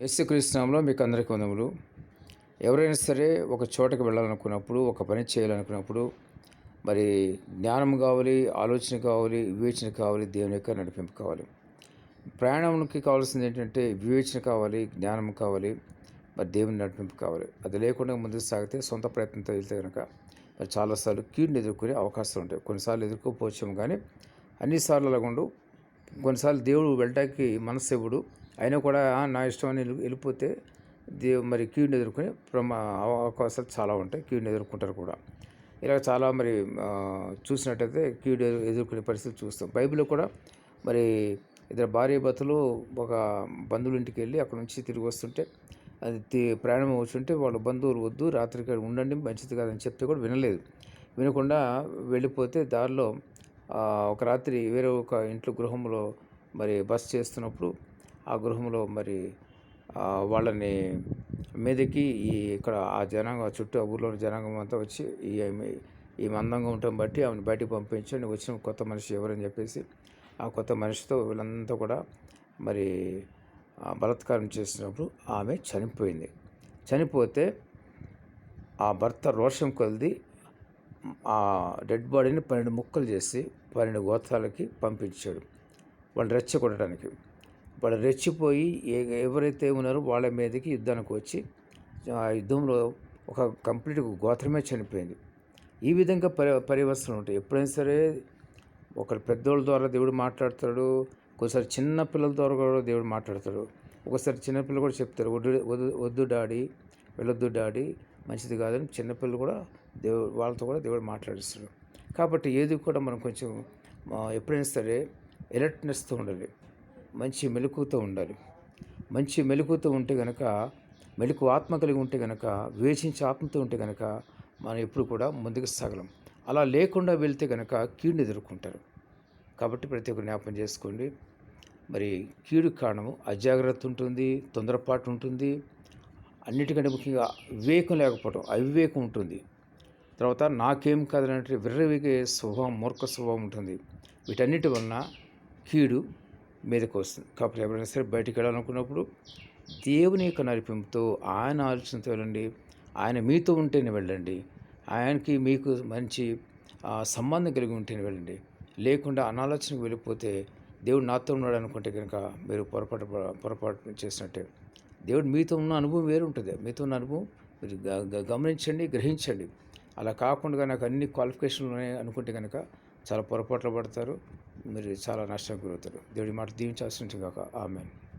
యేసుక్రీస్తునామంలో మీకు అందరికీ వందములు. ఎవరైనా సరే ఒక చోటకి వెళ్ళాలనుకున్నప్పుడు ఒక పని చేయాలనుకున్నప్పుడు మరి జ్ఞానం కావాలి ఆలోచన కావాలి వివేచన కావాలి దేవుని యొక్క నడిపింపు కావాలి. ప్రయాణంకి కావాల్సింది ఏంటంటే వివేచన కావాలి జ్ఞానం కావాలి మరి దేవుని నడిపింపు కావాలి. అది లేకుండా ముందుకు సాగితే సొంత ప్రయత్నంతో వెళ్తే కనుక మరి చాలాసార్లు కీడుని ఎదుర్కొనే అవకాశాలు ఉంటాయి. కొన్నిసార్లు ఎదుర్కోపోవచ్చాము కానీ అన్నిసార్లు అలాగుండు కొన్నిసార్లు దేవుడు వెళ్ళటానికి మనసు ఇవ్వడు. అయినా కూడా నా ఇష్టం అని వెళ్ళి- వెళ్ళిపోతే దేవు మరి కీడుని ఎదుర్కొనే ప్రమా అవ- అవకాశాలు చాలా ఉంటాయి. కీడుని ఎదుర్కొంటారు కూడా. ఇలా చాలా మరి చూసినట్టయితే కీడు ఎదుర్కొనే పరిస్థితి చూస్తాం. బైబిల్లో కూడా మరి ఇద్దరు భార్య భర్తలు ఒక బంధువుల ఇంటికి వెళ్ళి అక్కడ నుంచి తిరిగి వస్తుంటే అది ప్రయాణం అవుతుంటే వాళ్ళ బంధువులు వద్దు రాత్రికి ఉండండి మంచిది కాదని చెప్తే కూడా వినలేదు. వినకుండా వెళ్ళిపోతే దారిలో ఒక రాత్రి వేరే ఒక ఇంట్లో గృహంలో మరి బస చేస్తున్నప్పుడు ఆ గృహంలో మరి వాళ్ళని మీదకి ఈ ఇక్కడ ఆ జనాంగం చుట్టూ ఆ ఊర్లోని జనాంగం అంతా వచ్చి ఈ ఈమె అందంగా ఉండటం బట్టి ఆమెను బయటికి పంపించండి వచ్చిన కొత్త మనిషి ఎవరని చెప్పేసి ఆ కొత్త మనిషితో వీళ్ళంతా కూడా మరి బలత్కారం బలాత్కారం చేసినప్పుడు ఆమె చనిపోయింది. చనిపోతే ఆ భర్త రోషం కొలిది ఆ డెడ్ బాడీని పన్నెండు ముక్కలు చేసి పన్నెండు గోత్రాలకి పంపించాడు. వాళ్ళు రెచ్చగొట్టడానికి. వాళ్ళు రెచ్చిపోయి ఏ- ఎవరైతే ఉన్నారో వాళ్ళ మీదకి యుద్ధానికి వచ్చి ఆ యుద్ధంలో ఒక కంప్లీట్ గోత్రమే చనిపోయింది. ఈ విధంగా పరి పరివర్తనలు ఉంటాయి. ఎప్పుడైనా సరే ఒకరు పెద్దోళ్ళ ద్వారా దేవుడు మాట్లాడతాడు ఒకసారి చిన్న పిల్లల ద్వారా కూడా దేవుడు మాట్లాడతాడు. ఒకసారి చిన్నపిల్లలు కూడా చెప్తారు వద్దు వద్దు వద్దు డాడీ వెళ్ళొద్దు డాడీ మంచిది కాదని చిన్నపిల్లలు కూడా దేవుడు వాళ్ళతో కూడా దేవుడు మాట్లాడిస్తాడు. కాబట్టి ఏది కూడా మనం కొంచెం ఎప్పుడైనా సరే ఎలర్ట్నెస్తో ఉండాలి. మంచి మెలకువతో ఉండాలి. మంచి మెలకుతో ఉంటే కనుక మెలకు ఆత్మ కలిగి ఉంటే కనుక వివేచించే ఆత్మతో ఉంటే గనక మనం ఎప్పుడు కూడా ముందుకు సాగలం. అలా లేకుండా వెళ్తే కనుక కీడుని ఎదుర్కొంటారు. కాబట్టి ప్రతి ఒక్కరు జ్ఞాపం చేసుకోండి. మరి కీడు కారణము అజాగ్రత్త ఉంటుంది తొందరపాటు ఉంటుంది. అన్నిటికంటే ముఖ్యంగా వివేకం లేకపోవడం అవివేకం ఉంటుంది. తర్వాత నాకేం కాదనంటే విర్రవిగే స్వభావం మూర్ఖ స్వభావం ఉంటుంది. వీటన్నిటి వలన కీడు మీదకు వస్తుంది. కాబట్టి ఎవరైనా సరే బయటికి వెళ్ళాలనుకున్నప్పుడు దేవుని యొక్క నడిపింపుతో ఆయన ఆలోచనతో వెళ్ళండి. ఆయన మీతో ఉంటేనే వెళ్ళండి. ఆయనకి మీకు మంచి సంబంధం కలిగి ఉంటేనే వెళ్ళండి. లేకుండా అనాలోచనకు వెళ్ళిపోతే దేవుడు నాతో ఉన్నాడు అనుకుంటే కనుక మీరు పొరపాటు పొరపాటు చేసినట్టే. దేవుడు మీతో ఉన్న అనుభవం వేరు ఉంటుంది మీతో ఉన్న అనుభవం మీరు గమనించండి గ్రహించండి. అలా కాకుండా నాకు అన్ని క్వాలిఫికేషన్లు ఉన్నాయి అనుకుంటే కనుక చాలా పొరపాట్లు పడతారు. మీరు చాలా నష్టం గురవుతారు. దేవుడి మాట దీవించాల్సి ఉంటుంది కాక ఆమెను.